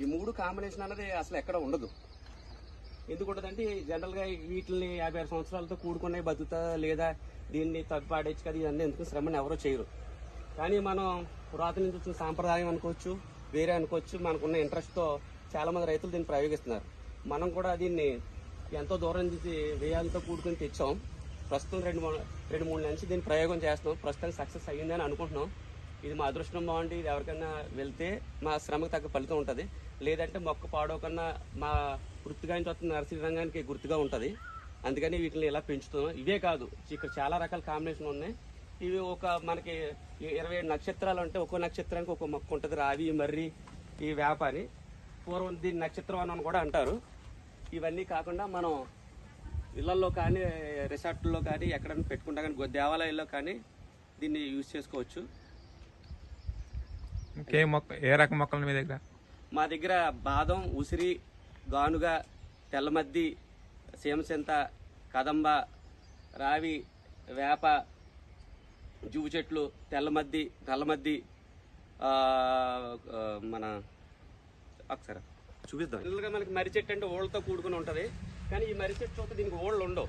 ఈ మూడు కాంబినేషన్ అన్నది అసలు ఎక్కడ ఉండదు. ఎందుకు ఉండదంటే జనరల్గా వీటిని యాభై ఆరు సంవత్సరాలతో కూడుకునే బతుకుతా లేదా దీన్ని తప్పాడేచ్చు కదా ఇవన్నీ ఎందుకు శ్రమని ఎవరో చేయరు. కానీ మనం పురాతన నుంచి వచ్చిన సాంప్రదాయం అనుకోవచ్చు వేరే అనుకోవచ్చు మనకున్న ఇంట్రెస్ట్తో చాలామంది రైతులు దీన్ని ప్రయోగిస్తున్నారు. మనం కూడా దీన్ని ఎంతో దూరం నుంచి వ్యయాలతో కూడుకుని తెచ్చాం. ప్రస్తుతం రెండు మూడు రెండు మూడు నెలల నుంచి దీన్ని ప్రయోగం చేస్తున్నాం. ప్రస్తుతం సక్సెస్ అయ్యిందని అనుకుంటున్నాం. ఇది మా అదృష్టం బాగుండి ఇది ఎవరికైనా వెళ్తే మా శ్రమకు తగ్గ ఫలితం ఉంటుంది. లేదంటే మొక్క పాడవకన్నా మా వృత్తిగా వస్తున్న నర్సరీ రంగానికి గుర్తుగా ఉంటుంది. అందుకని వీటిని ఇలా పెంచుతున్నాం. ఇవే కాదు ఇక్కడ చాలా రకాల కాంబినేషన్ ఉన్నాయి. ఇవి ఒక మనకి ఇరవై ఏడు నక్షత్రాలు అంటే ఒక్కో నక్షత్రానికి ఒక్కో మొక్క ఉంటుంది. రావి మర్రి ఈ వేప అని పూర్వం దీన్ని నక్షత్రం అని కూడా అంటారు. ఇవన్నీ కాకుండా మనం ఇళ్ళలో కానీ రిసార్ట్లో కానీ ఎక్కడైనా పెట్టుకుంటా కానీ దేవాలయాల్లో కానీ దీన్ని యూజ్ చేసుకోవచ్చు. ఇంకే మొక్క ఏ రకం మొక్కలు మీ దగ్గర? మా దగ్గర బాదం ఉసిరి గానుగ తెల్లమద్ది సీమసింత కదంబ రావి వేప జువ్వు చెట్లు తెల్లమద్ది ఆ, మన ఒకసారి చూపిద్దాం. జనరల్గా మనకి మర్రి చెట్టు అంటే ఓళ్ళతో కూడుకుని ఉంటుంది. కానీ ఈ మర్రి చెట్టు చూస్తే దీనికి ఓళ్ళు ఉండవు.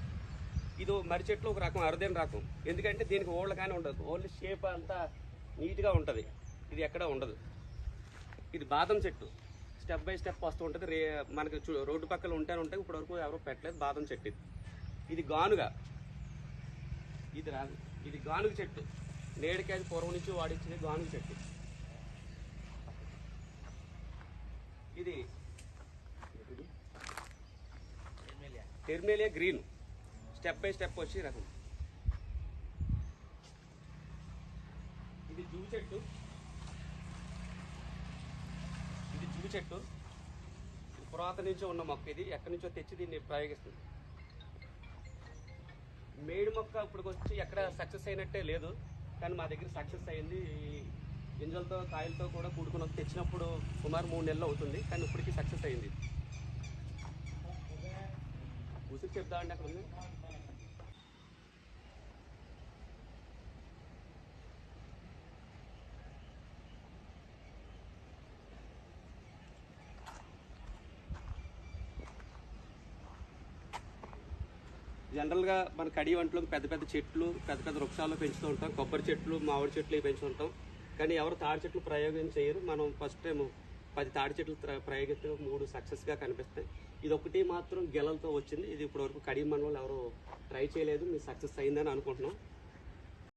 ఇది మర్రి చెట్లు ఒక రకం అరుదైన రకం. ఎందుకంటే దీనికి ఓళ్ళు కానీ ఉండదు. ఓన్లీ షేప్ అంతా నీట్గా ఉంటుంది. ఇది ఎక్కడ ఉండదు. ఇది బాదం చెట్టు. స్టెప్ బై స్టెప్ వస్తూ ఉంటుంది. రే మనకి రోడ్డు పక్కన ఉంటానే ఉంటాయి ఇప్పటి వరకు ఎవరు పెట్టలేదు బాదం చెట్టు ఇది. ఇది గానుగా. ఇది రాదు ఇది గానుగ చెట్టు. నేడికాయ పూర్వం నుంచి వాడించింది గానుగ చెట్టు. ఇది terminalia green. Step by step వచ్చి రకం. ఇది జూ చెట్టు ఇది జూ చెట్టు పురాతన నుంచి ఉన్న మొక్క ఇది. ఎక్కడి నుంచో తెచ్చి దీన్ని ప్రయోగిస్తుంది. మేడి మొక్క ఇప్పుడు వచ్చి ఎక్కడ సక్సెస్ అయినట్టే లేదు. కానీ మా దగ్గర సక్సెస్ అయింది. గింజలతో కాయలతో కూడా కూడుకుని తెచ్చినప్పుడు సుమారు మూడు నెలలు అవుతుంది. కానీ ఇప్పటికీ సక్సెస్ అయింది. ఉసిరి చెప్దామండి అక్కడ ఉంది. జనరల్గా మన కడి వంటలో పెద్ద పెద్ద చెట్లు పెద్ద పెద్ద వృక్షాలు పెంచుతూ ఉంటాం. కొబ్బరి చెట్లు మామిడి చెట్లు ఇవి పెంచుతుంటాం కానీ ఎవరు తాడి చెట్లు ప్రయోగం చేయరు. మనం ఫస్ట్ టైం పది తాడి చెట్లు ప్ర- ప్రయోగిస్తే మూడు సక్సెస్గా కనిపిస్తాయి. ఇది ఒకటి మాత్రం గెలలతో వచ్చింది. ఇది ఇప్పటివరకు కడి మండలం ఎవరు ట్రై చేయలేదు. మీరు సక్సెస్ అయిందని అనుకుంటున్నాం.